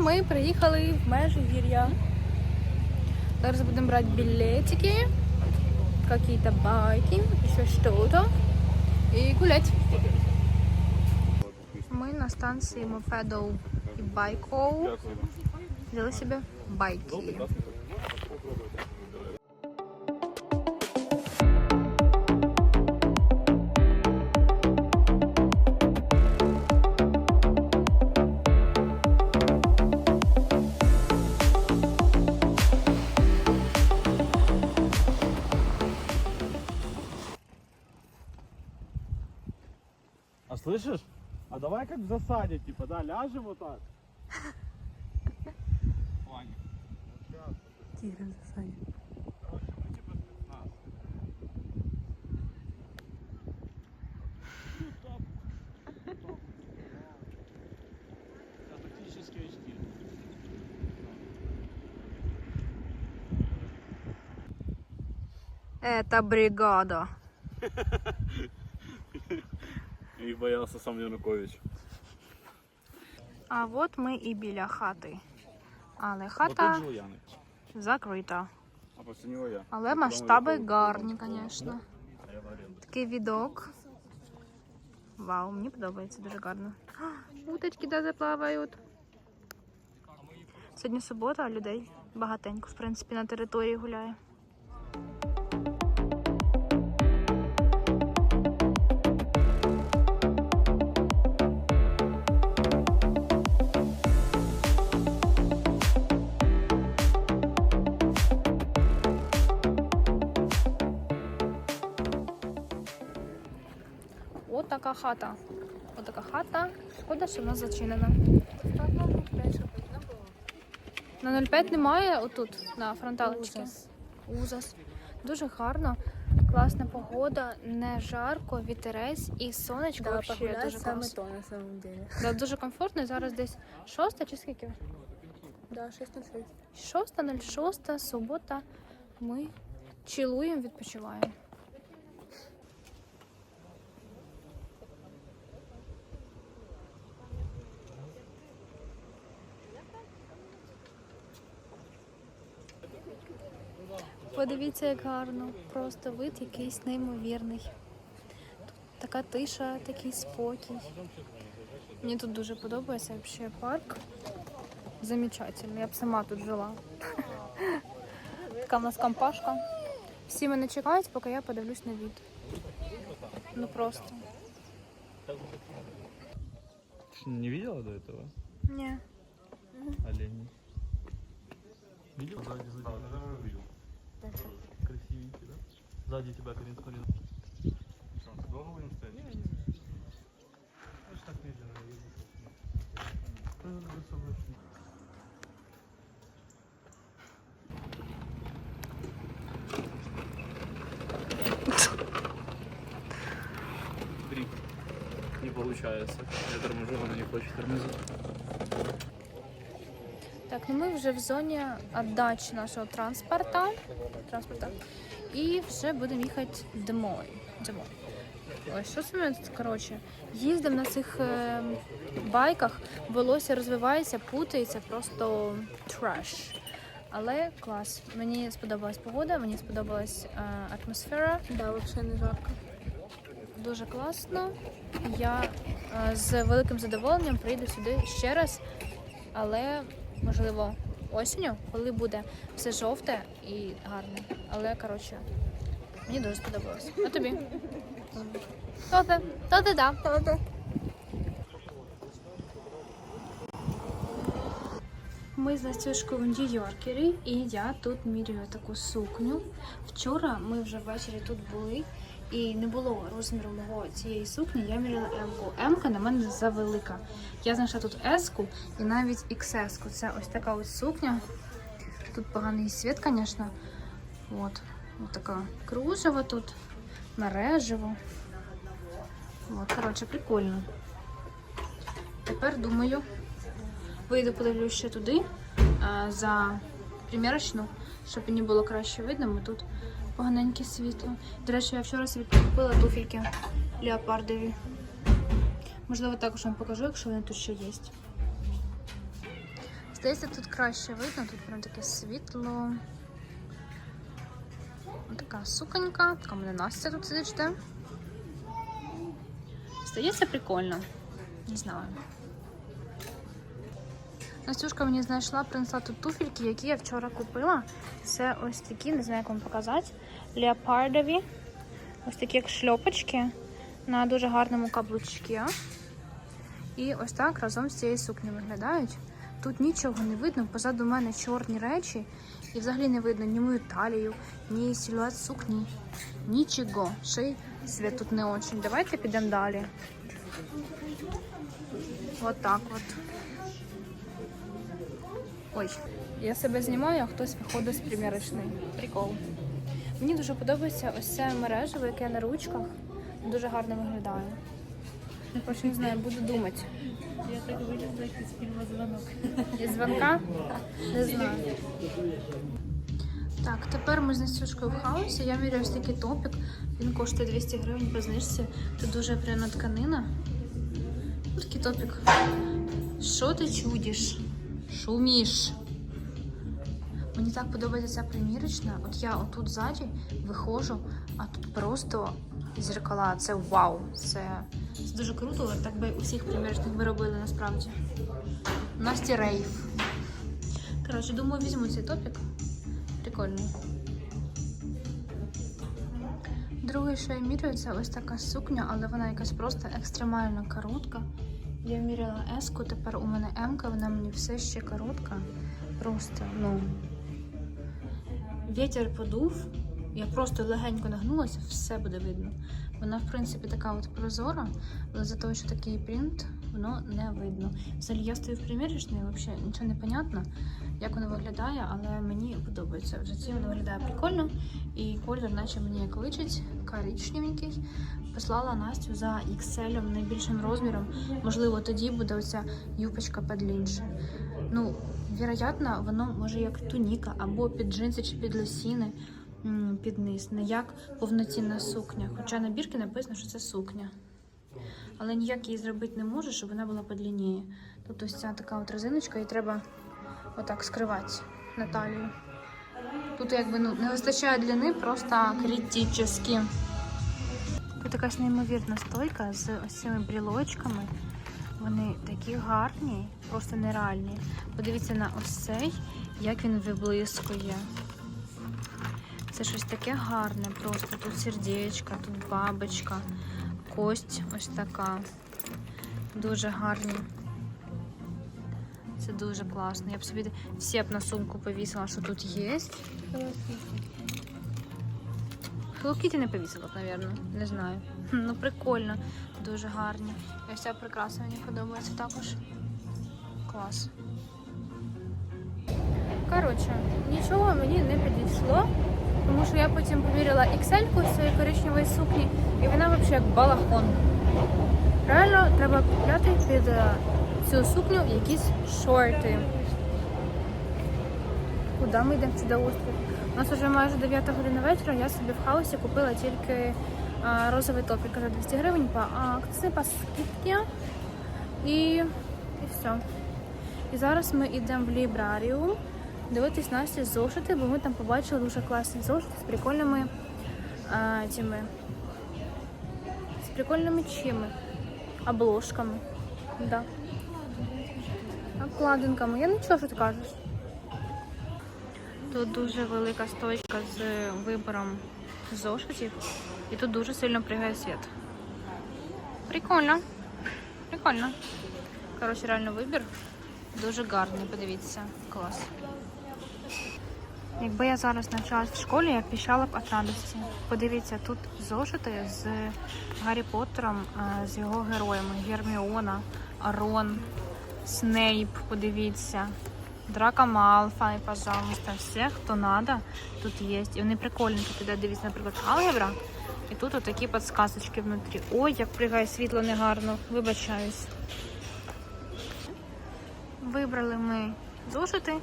ми приїхали в Межигір'я. Зараз будемо брати білетики, какие-то байки, еще что-то і гулять. Ми на станції мопедов і байков. Взяли собі байки. А слышишь? А давай как в засаде, типа, да, ляжем вот так. Ваня. Тігр в. Короче, мы типа спецназ. Да, HD. Это бригада. И боялся сам Янукович. А от ми і біля хати. Але хата закрита. А после него я. Але масштаби гарні, звісно. Такий відок. Вау, мені подобається дуже гарно. А, Уточки да заплавають. Сьогодні субота, а людей багатенько, в принципі, на території гуляє. Така хата. От така хата. Шкода, що вона зачинена. На 0,5 немає отут, на фронталочці. Ужас. Ужас. Дуже гарно, класна погода, не жарко, вітерець і сонечко Да, вообще дуже самое класно. то на самом деле. Да, дуже комфортно. І зараз десь шоста чи скільки? Да, 6 на 6. Шоста, 06, субота. Ми чилуємо, відпочиваємо. Подивіться, як гарно. Просто вид якийсь неймовірний. Тут така тиша, такий спокій. Мені тут дуже подобається взагалі парк. Замечательно. Я б сама тут жила. Така в нас компашка. Всі мене чекають, поки я подивлюсь на від. Ну просто. Ты не видела до этого Ні. оленей? Видел? Сзади, сзади. Красивенький, да? Сзади тебя смотри. Что, ты долго будем стоять? Не, не. Я ж так медленно еду. Дрифт. Не получается. Я торможу, она не хочет тормозить. Так, ну ми вже в зоні віддачі нашого транспорта. транспорта. І вже будемо їхати домой. домой. Ось що це тут, коротше, їздимо на цих е, байках, волосся розвивається, путається, просто треш. Але клас. Мені сподобалась погода, мені сподобалась е, атмосфера. Да, вообще не жарко. Дуже класно. Я е, з великим задоволенням прийду сюди ще раз, але можливо осінню, коли буде все жовте і гарне. Але коротше, мені дуже сподобалось. А тобі? То ти, то ти, да. То ти. Ми з Настюшкою в Нью-Йоркері, і я тут міряю таку сукню. Вчора ми вже ввечері тут були, і не було розміру мого цієї сукні. Я міряла М-ку. М-ка на мене завелика. Я знайшла тут S-ку і навіть XS-ку. Це ось така ось сукня. Тут поганий світ, звісно. От. Ось така кружева тут, мережево. От, коротше, прикольно. Тепер думаю, вийду подивлюсь ще туди за примірочну, щоб мені було краще видно, бо тут поганеньке світло. До речі, я вчора собі купила туфельки леопардові. Можливо, також вам покажу, якщо вони тут ще є. Здається, тут краще видно, тут прям таке світло. Така суконька, така мене Настя тут сидить. Здається, прикольно. Не знаю. Настюшка мені знайшла, принесла тут туфельки, які я вчора купила. Це ось такі, не знаю, як вам показати. Леопардові. Ось такі як шльопочки на дуже гарному каблучці. І ось так разом з цією сукнею виглядають. Тут нічого не видно, позаду мене чорні речі, і взагалі не видно ні мою талію, ні силует сукні. Нічого. Ще й світ тут не очень. Давайте підемо далі. От так от. Ой, я себе знімаю, а хтось виходить з примірочної. Прикол. Мені дуже подобається ось це мережево, яке на ручках. Дуже гарно виглядає. Я не знаю, буду думати. Я так вилізла як із фільму «Звонок». Із дзвонка? Не знаю. Так, тепер ми з Настюшкою в хаосі. Я міряю ось такий топік. Він коштує 200 гривень по знижці. Це дуже приємна тканина. Такий топік. Що ти чудиш? Шуміш. Мені так подобається ця примірочна. От я отут ззаді виходжу, а тут просто зеркала. Це вау. Це, це дуже круто. Так би усіх примірочних би робили насправді. Насті рейв. Коротше, думаю, візьму цей топік. Прикольний. Другий, що я міряю, це ось така сукня, але вона якась просто екстремально коротка. Я міряла еску, тепер у мене М-ка, вона мені все ще коротка. Просто, ну. Вітер подув, я просто легенько нагнулася, все буде видно. Вона, в принципі, така от прозора, але за того, що такий принт, воно не видно. Взагалі я стою в примірочній, взагалі нічого не понятно, як воно виглядає, але мені подобається. В житті воно виглядає прикольно, і колір, наче мені як личить, коричневенький. Послала Настю за XL найбільшим розміром. Можливо, тоді буде оця юбочка подлінше. Ну, вероятно, воно може як туніка або під джинси чи під лосіни під низ, не як повноцінна сукня. Хоча на бірки написано, що це сукня. Але ніяк її зробити не можу, щоб вона була подлінніє. Тут ось ця така от резиночка, і треба отак скривати на талію. Тут якби ну, не вистачає длини, просто критично. Тут якась неймовірна стойка з ось цими брілочками. Вони такі гарні, просто нереальні. Подивіться на ось цей, як він виблискує. Це щось таке гарне, просто тут сердечко, тут бабочка, кость ось така. Дуже гарні. Це дуже класно. Я б собі всі б на сумку повісила, що тут є. Kitty не повісила б, мабуть. Не знаю. Ну прикольно, дуже гарні. І ось ця прикраса мені подобається також. Клас. Коротше, нічого мені не підійшло, тому що я потім поміряла XL з цієї коричневої сукні, і вона взагалі як балахон. Реально треба купляти під е, цю сукню якісь шорти. Куди ми йдемо? До острів. У нас вже майже 9 година вечора. Я собі в хаосі купила тільки а, розовий топік за 200 гривень по акції, по скидці. І, і все. І зараз ми йдемо в лібраріум дивитись Насті зошити, бо ми там побачили дуже класні зошити з прикольними а, тими, з прикольними чими, обложками. Да. Обкладинками. Я нічого, що ти кажеш. Тут дуже велика стойка з вибором зошитів, і тут дуже сильно пригає світ. Прикольно. Прикольно. Коротше, реально вибір. Дуже гарний, подивіться. Клас. Якби я зараз навчалась в школі, я піщала б від радості. Подивіться, тут зошити з Гаррі Поттером, е, з його героями. Герміона, Рон, Снейп, подивіться. Драка Малфай, пожалуйста. Все, хто надо, тут є. І вони прикольні. Тут іде, дивіться, наприклад, алгебра. І тут отакі підсказочки внутрі. Ой, як пригає світло негарно. Вибачаюсь. Вибрали ми зошити.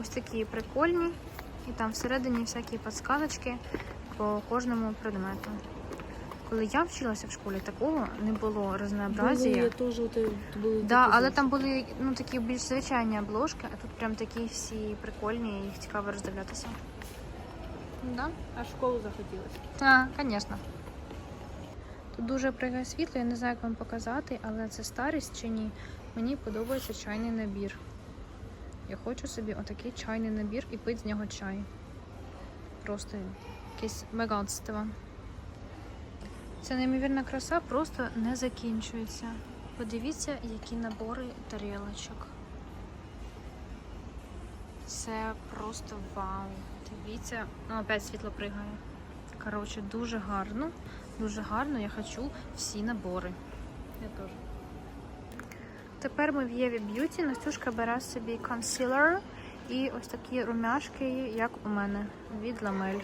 Ось такі прикольні. І там всередині всякі підсказочки по кожному предмету. Коли я вчилася в школі, такого не було Були разнообразія. теж от, е, були Да, такі але там були ну такі більш звичайні обложки, а тут прям такі всі прикольні, їх цікаво роздивлятися. Да? А в школу захотілося. Так, звісно. Тут дуже пригає світло, я не знаю, як вам показати, але це старість чи ні. Мені подобається чайний набір. Я хочу собі отакий чайний набір і пити з нього чай. Просто якесь багатство. Ця неймовірна краса просто не закінчується. Подивіться, які набори тарілочок. Це просто вау. Дивіться, ну опять світло пригає. Коротше, дуже гарно. Дуже гарно. Я хочу всі набори. Я теж. Тепер ми в Єві Б'юті. Настюшка бере собі консилер і ось такі румяшки, як у мене від Ламель.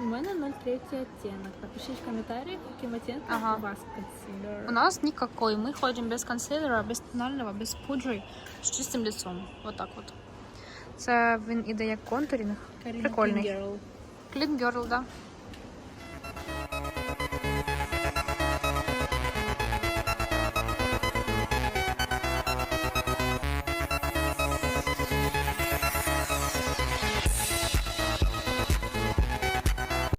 У мене 0,3 оттенок. Напишіть в коментарях, яким оттенком Ага. у вас консилер. У нас никакой. Мы ходим без консилера, без тонального, без пудри, з чистим лицом. Вот так от. Це він іде як контурінг. Прикольний. Clean Girl, да.